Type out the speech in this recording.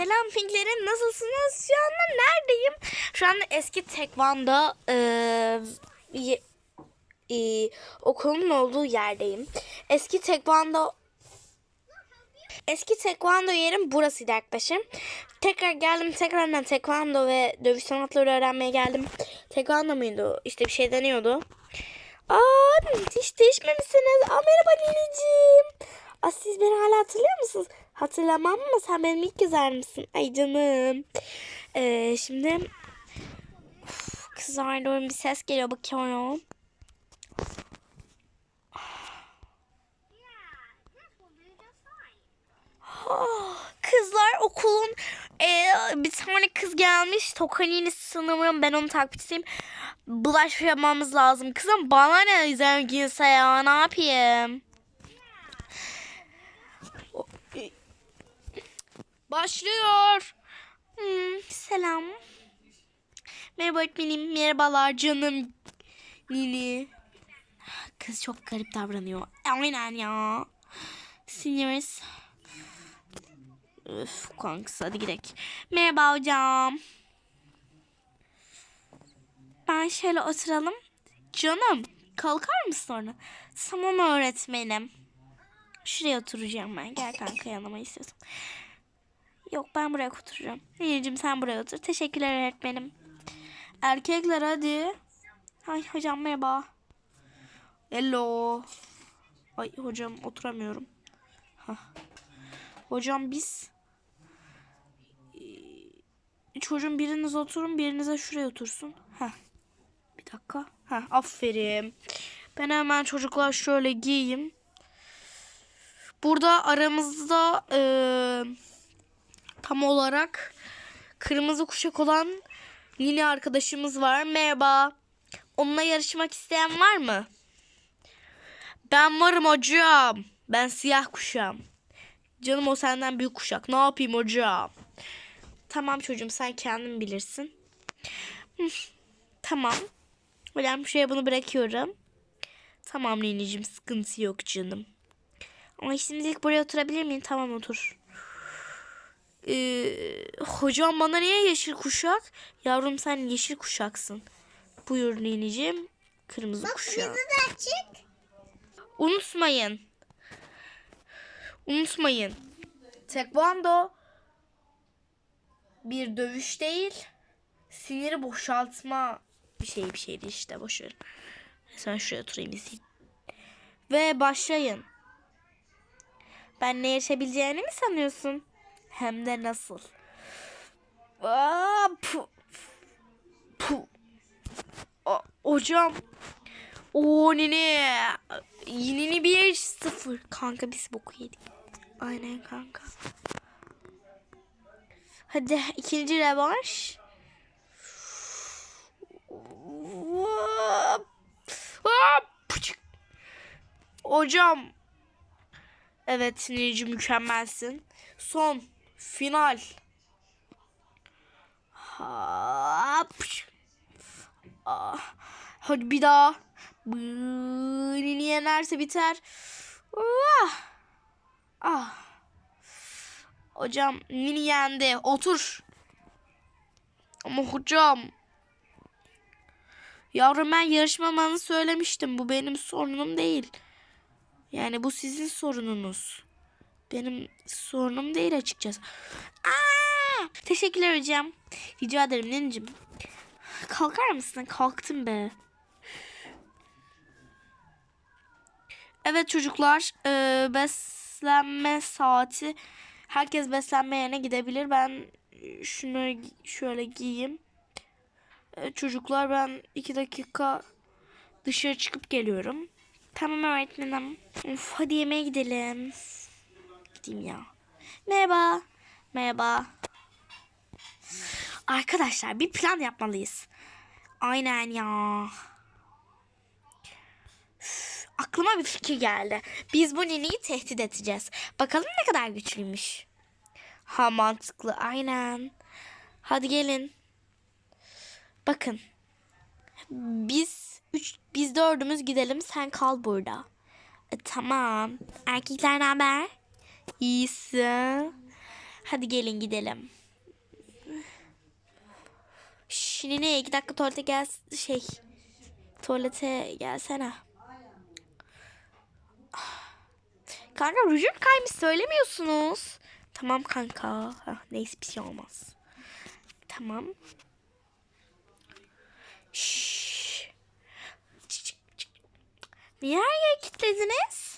Selam Pinklerim nasılsınız? Şu anda neredeyim? Şu anda eski tekvando eee, ye- eee, okulun olduğu yerdeyim. Eski tekvando Eski tekvando yerim burasıydı arkadaşım. Tekrar geldim tekrardan tekvando ve dövüş sanatları öğrenmeye geldim. Tekvando muydu? İşte bir şey deniyordu. Aa hiç değişmemişsiniz. Aa, merhaba Nineciğim. Aa, siz beni hala hatırlıyor musunuz? Hatırlamam mı? Sen benim ilk güzel misin? Ay canım. Ee, şimdi Uf, kızlar doğru bir ses geliyor bakıyorum. Ah, Kızlar okulun e, bir tane kız gelmiş. Tokanini sanırım ben onun takipçisiyim. Bulaşmamamız lazım. Kızım bana ne zenginse ya ne yapayım? Başlıyor. Hmm, selam. Merhaba öğretmenim. Merhabalar canım. Nini. Kız çok garip davranıyor. Aynen ya. Seniors. Üf kankası hadi gidelim. Merhaba hocam. Ben şöyle oturalım. Canım kalkar mısın sonra? Tamam öğretmenim. Şuraya oturacağım ben. Gel kanka yanıma istiyorsan. Yok ben buraya oturacağım. Nilcim sen buraya otur. Teşekkürler öğretmenim. Erkekler hadi. Ay hocam merhaba. Hello. Ay hocam oturamıyorum. Hah. Hocam biz Ee, çocuğun biriniz oturun birinize şuraya otursun. Heh. Bir dakika. Heh, aferin. Ben hemen çocuklar şöyle giyeyim. Burada aramızda eee, tam olarak kırmızı kuşak olan Nini arkadaşımız var. Merhaba. Onunla yarışmak isteyen var mı? Ben varım hocam. Ben siyah kuşağım. Canım o senden büyük kuşak. Ne yapayım hocam? Tamam çocuğum sen kendin bilirsin. Tamam. Hocam şuraya bunu bırakıyorum. Tamam Ninicim sıkıntı yok canım. Ama şimdilik buraya oturabilir miyim? Tamam otur. Ee, hocam bana niye yeşil kuşak? Yavrum sen yeşil kuşaksın. Buyur Ninicim. Kırmızı kuşak. açık. Unutmayın. Unutmayın. Tekvando bir dövüş değil. Siniri boşaltma bir şey bir şeydi işte boş ver. Sen şuraya oturayım izleyeyim. Ve başlayın. Ben ne yaşayabileceğini mi sanıyorsun? Hem de nasıl? Aa, pu, pu. Aa, hocam. Oo nene. Bir sıfır. Kanka biz boku yedik. Aynen kanka. Hadi ikinci revanş. Hocam. Evet Sinirci mükemmelsin. Son. Final. Hop. Ah. Hadi bir daha. Bıını yenerse biter. Ah. Ah. Hocam Nini yendi. Otur. Ama hocam. Yavrum ben yarışmamanı söylemiştim. Bu benim sorunum değil. Yani bu sizin sorununuz. Benim sorunum değil açıkçası. Aa! Teşekkürler hocam. Rica ederim Ninicim. Kalkar mısın? Kalktım be. Evet çocuklar e, beslenme saati. Herkes beslenme yerine gidebilir. Ben şunu şöyle giyeyim. E, çocuklar ben iki dakika dışarı çıkıp geliyorum. Tamam öğretmenim. Of, hadi yemeğe gidelim. Gideyim ya. Merhaba. Merhaba. Arkadaşlar bir plan yapmalıyız. Aynen ya. Aklıma bir fikir geldi. Biz bu niniyi tehdit edeceğiz. Bakalım ne kadar güçlüymüş. Ha mantıklı aynen. Hadi gelin. Bakın. Biz üç, biz dördümüz gidelim. Sen kal burada. E, tamam. Erkekler ne haber? İyisin. Hadi gelin gidelim. Şimdi ne? iki dakika tuvalete gel şey. Tuvalete gelsene. Kanka rujum kaymış söylemiyorsunuz. Tamam kanka. Hah, neyse bir şey olmaz. Tamam. Şşş. Niye her yeri kilitlediniz?